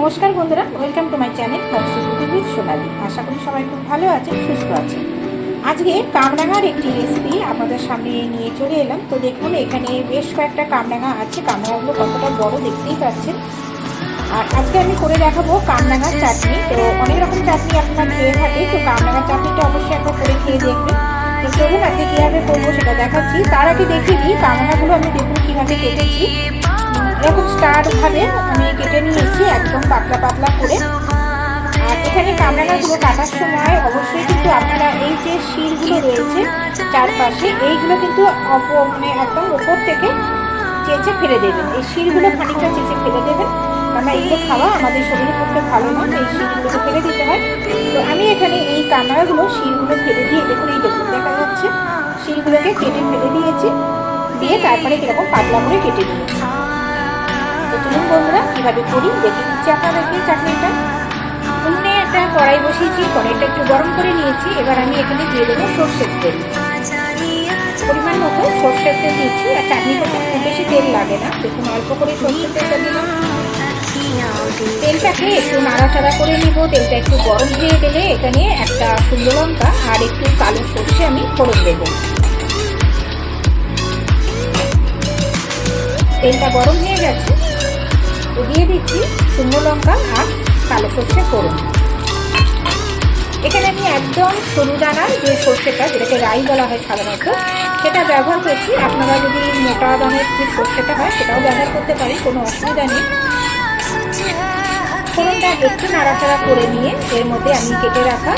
নমস্কার বন্ধুরা welcome to my channel with Sonali. আশা করি সবাই খুব ভালো আছেন, সুস্থ আছেন। আজকে কামরাঙার একটি রেসিপি আপনাদের সামনে নিয়ে চলে এলাম। তো দেখুন, এখানে বেশ কয়েকটা কামরাঙা আছে। কামরাঙাগুলো কতটা বড় দেখতেই পাচ্ছেন। আর আজকে আমি করে দেখাবো কামরাঙার চাটনি। তো অনেক রকম চাটনি আপনারা খেয়ে থাকে তো কামরাঙার চাটনিটা অবশ্যই একবার করে খেয়ে দেখবেন। তো চলুন আজকে কীভাবে করব সেটা দেখাচ্ছি। তার আগে দেখিয়ে দিই, কামরাঙাগুলো আমি দেখুন কীভাবে কেটেছি। এরকম স্টার ভাবে আমি কেটে নিয়েছি, একদম পাতলা পাতলা করে। আর এখানে কামরাঙাগুলো কাটার সময় অবশ্যই কিন্তু আপনারা এই যে শিলগুলো রয়েছে চারপাশে, এইগুলো কিন্তু মানে একদম ওপর থেকে চেঁচে ফেলে দেবেন। এই শিলগুলো খানিকটা চেঁচে ফেলে দেবেন। কারণ এগুলো খাওয়া আমাদের শরীরের পক্ষে ভালো না এই শিলগুলোকে ফেলে দিতে হয়। তো আমি এখানে এই কামরাগুলো, শিলগুলো ফেলে দিয়ে দেখুন, এই দেখুন, দেখা যাচ্ছে। শিলগুলোকে কেটে ফেলে দিয়েছি, দিয়ে তারপরে এরকম পাতলা করে কেটে নিয়েছি। তো চলুন বন্ধুরা, কীভাবে করি? দেখে দিচ্ছি আপনাদেরকে চাটনিটা। উনুনে একটা কড়াই বসিয়েছি কড়াইটা একটু গরম করে নিয়েছি। এবার আমি এখানে দিয়ে দেবো সর্ষের তেল। পরিমাণ মতো সর্ষের তেল দিয়েছি, আর চাটনিটা খুব বেশি তেল লাগে না। দেখুন, অল্প করে সর্ষের তেলটা দিলাম। তেলটাকে একটু নাড়াচাড়া করে নিব। তেলটা একটু গরম হয়ে গেলে এখানে একটা শুকনো লঙ্কা আর একটু কালো সর্ষে আমি ফোড়ন দেবো। তেলটা গরম হয়ে গেছে। দিয়ে দিচ্ছি শুকনো লঙ্কা আর কালো সর্ষে ফোড়ন। এখানে আমি একদম সরু দানার যে সর্ষেটা যেটাকে রাই বলা হয় সাধারণত, সেটা ব্যবহার করছি। আপনারা যদি মোটা দানের যে সর্ষেটা হয়, সেটাও ব্যবহার করতে পারি কোনো অসুবিধা নেই। ফোড়নটা একটু নাড়াচাড়া করে নিয়ে এর মধ্যে আমি কেটে রাখা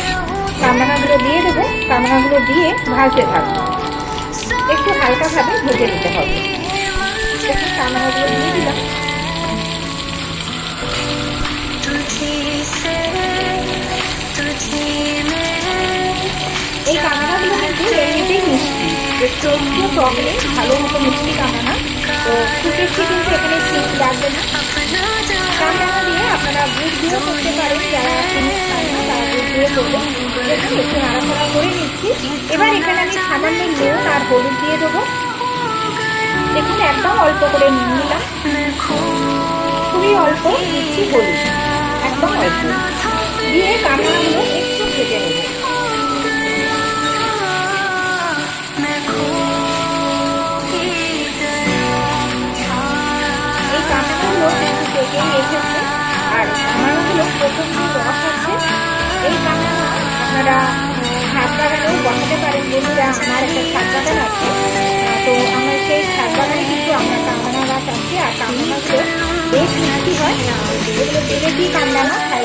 কামরাঙাগুলো দিয়ে দেবো। কামরাঙাগুলো দিয়ে ভাজতে থাকব। একটু হালকাভাবে ভেজে নিতে একটু টক ভালো মতো মিষ্টি কামরাঙা তো খুব বেশি কিন্তু এখানে ঠিক লাগবে না। কামরাঙা দিয়ে আপনারা গুড় দিয়েও করতে পারেন, যারা জিনিস খায় না তারা গুড় দিয়ে করবেন একটু নাড়াচাড়া করে নিচ্ছি। এবার এখানে আমি সামান্য নুন আর হলুদ দিয়ে দেবো। দেখুন, একদম অল্প করে নিলাম। খুবই অল্প দিচ্ছি হলুদ, একদম অল্প। দিয়ে কামরাঙাগুলো একটু ভেজে নেব। আপনারা ছাদ বাগানেও বসাতে পারেন বন্ধুরা আমার একটা ছাদ বাগান আছে তো আমার সেই ছাদ বাগানে কিন্তু আমার কামরাঙা গাছ আছে, আর কামরাঙাগুলো বেশ মিষ্টি হয়। এগুলো বিদেশি কামরাঙা হাই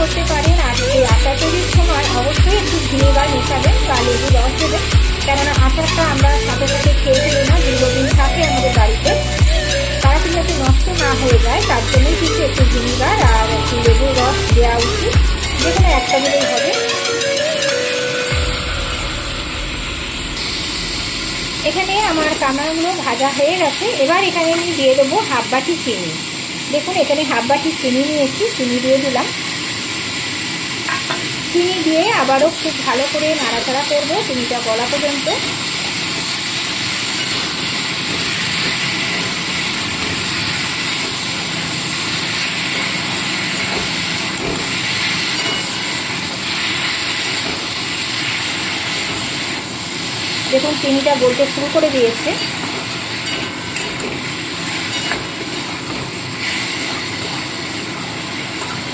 করতে পারেন আর এই আচার তৈরির সময় অবশ্যই একটু ভিনেগার মেশাবেন বা লেবু রস দেবেন। কেননা আচারটা আমরা সাথে সাথে খেয়ে ফেলি না, দীর্ঘদিন থাকে আমাদের বাড়িতে। তারা কিন্তু যাতে নষ্ট না হয়ে যায়, তার জন্যই কিন্তু একটু ভিনেগার আর একটু লেবুর রস দেওয়া উচিত। যেখানে একটা দিলেই হবে। এখানে আমার কামড়াগুলো ভাজা হয়ে গেছে। এবার এখানে আমি দিয়ে দেবো হাফ বাটি চিনি। দেখুন, এখানে হাফ বাটি চিনি নিয়েছি, চিনি দিয়ে দিলাম। চিনি দিয়ে আবারও খুব ভালো করে নাড়াচাড়া করব চিনিটা গলা পর্যন্ত। দেখুন, চিনিটা বলতে শুরু করে দিয়েছে।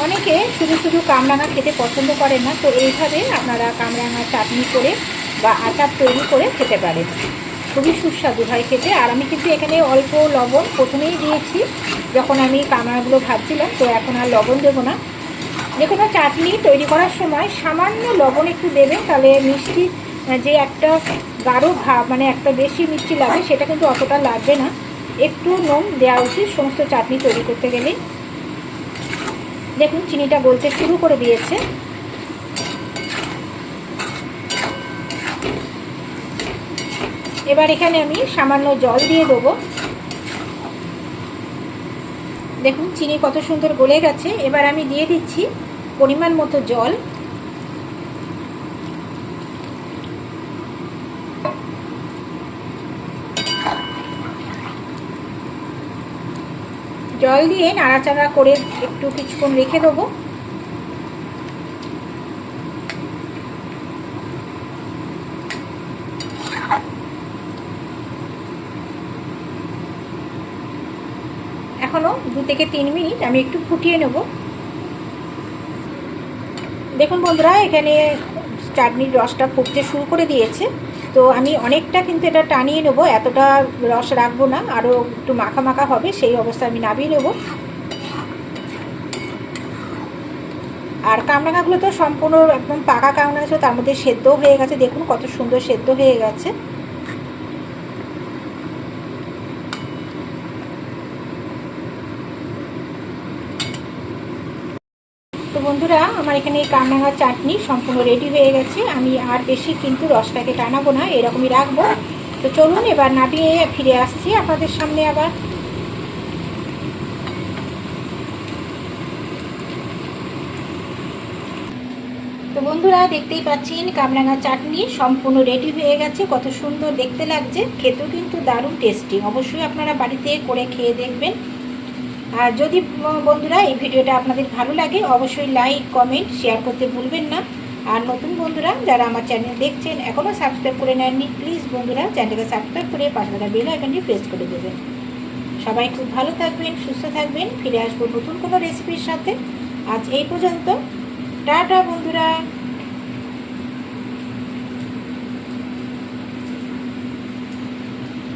অনেকে শুধু শুধু কামরাঙা খেতে পছন্দ করেন না, তো এইভাবে আপনারা কামরাঙা চাটনি করে বা আচার তৈরি করে খেতে পারেন। খুবই সুস্বাদু হয় খেতে। আর আমি কিন্তু এখানে অল্প লবণ প্রথমেই দিয়েছি, যখন আমি কামরাগুলো ভাবছিলাম তো এখন আর লবণ দেবো না। যে কোনো চাটনি তৈরি করার সময় সামান্য লবণ একটু দেবেন, তাহলে মিষ্টি যে একটা গাঢ় ভাব মানে একটা বেশি মিষ্টি লাগে, সেটা কিন্তু অতটা লাগবে না। একটু নুন দেওয়া উচিত, সমস্ত চাটনি তৈরি করতে গেলে দেখুন, চিনিটা গলতে শুরু করে দিয়েছে। এবার এখানে আমি সামান্য জল দিয়ে দেবো। দেখুন, চিনি কত সুন্দর গলে গেছে। এবার আমি দিয়ে দিচ্ছি পরিমাণ মতো জল। জল দিয়ে নাড়াচাড়া করে একটু কিছুক্ষণ রেখে দেবো। এখনও দু থেকে তিন মিনিট আমি একটু ফুটিয়ে নেব। দেখুন বন্ধুরা, এখানে চাটনির রসটা ফুটতে শুরু করে দিয়েছে। তো আমি অনেকটা কিন্তু এটা টানিয়ে নেব, এতটা রস রাখব না আরও একটু মাখা মাখা হবে, সেই অবস্থা আমি নামিয়ে নেব। আর কামরাঙাগুলো তো সম্পূর্ণ একদম পাকা কামরাঙা ছিল, তার মধ্যে সেদ্ধ হয়ে গেছে, দেখুন কত সুন্দর সেদ্ধ হয়ে গেছে। বন্ধুরা, আমার এখানে কামরাঙার চাটনি সম্পূর্ণ রেডি হয়ে গেছে। আমি আর বেশি কিন্তু রসটাকে টানাবো না, এরকমই রাখব। তো চলুন, এবার নাটিয়ে ফিরে আসছি আপনাদের সামনে আবার। তো বন্ধুরা, দেখতেই পাচ্ছেন কামরাঙা চাটনি সম্পূর্ণ রেডি হয়ে গেছে। কত সুন্দর দেখতে লাগছে, খেতেও কিন্তু দারুণ টেস্টি অবশ্যই আপনারা বাড়িতে করে খেয়ে দেখবেন। আর যদি বন্ধুরা এই ভিডিওটা আপনাদের ভালো লাগে, অবশ্যই লাইক কমেন্ট শেয়ার করতে ভুলবেন না। আর নতুন বন্ধুরা যারা আমার চ্যানেল দেখছেন এখনও সাবস্ক্রাইব করে নেননি প্লিজ বন্ধুরা চ্যানেলকে সাবস্ক্রাইব করে পাশে থাকা বেল আইকনটি প্রেস করে দেবেন। সবাই খুব ভালো থাকবেন, সুস্থ থাকবেন, ফিরে আসব নতুন কোনো রেসিপির সাথে। আজ এই পর্যন্ত। টাটা বন্ধুরা।